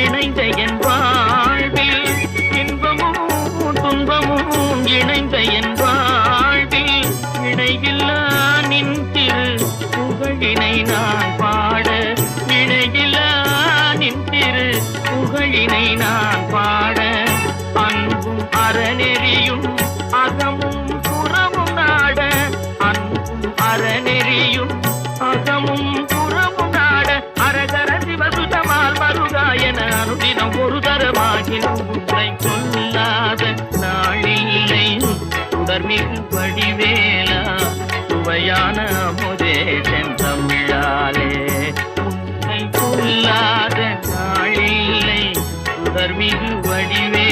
இணைந்த என் வாழ்வில் இன்பமும் துன்பமும் இணைந்த என் வாழ்வில் இணையில்லா நின் திரு புகழினை நான் பாட இணையில்லா நின் புகழினை நான் உலகில் உன்னை கொல்லாத நாளில்லை. தொடர்மிகு வடிவேலா சுவையான அமுதே செந்தமிழாலே உன்னை கொல்லாத நாளில்லை. தொடர்மிகு வடிவே